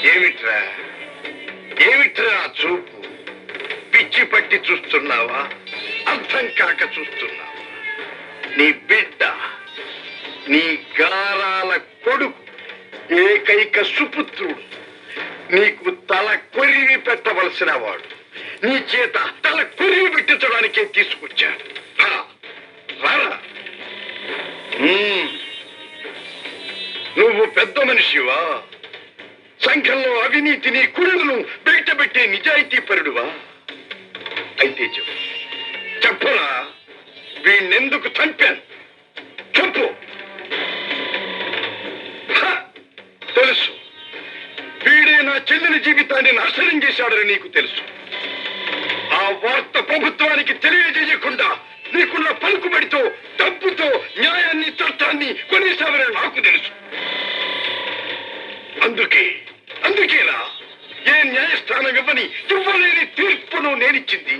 ఏమిట్రా? ఏమిట్రా చూపు? పిచ్చి పట్టి చూస్తున్నావా? అర్థం కాక చూస్తున్నావా? నీ బిడ్డ నీ గారాల కొడుకు ఏకైక సుపుత్రుడు. నీకు తల కొరివి పెట్టవలసిన వాడు. నీ చేత తల కొరివి పెట్టించడానికే తీసుకొచ్చాడు. నువ్వు పెద్ద మనిషివా? సంఘంలో అవినీతిని కుళ్ళను బయటపెట్టే నిజాయితీ పరుడువా? అయితే చెప్పు. చెప్పురా వీణ్ణెందుకు చంపాను? చెప్పు. తెలుసు. వీడే నా చెల్లిని జీవితాన్ని నాశనం చేశాడని నీకు తెలుసు. ఆ వార్త ప్రభుత్వానికి తెలియజేయకుండా నీకున్న పలుకుబడితో డబ్బుతో న్యాయాన్ని చట్టాన్ని కొనేశావని నాకు తెలుసు. అందుకే అందుకేనా ఏ న్యాయస్థానం ఇవ్వని ఇవ్వలేని తీర్పును నేనిచ్చింది?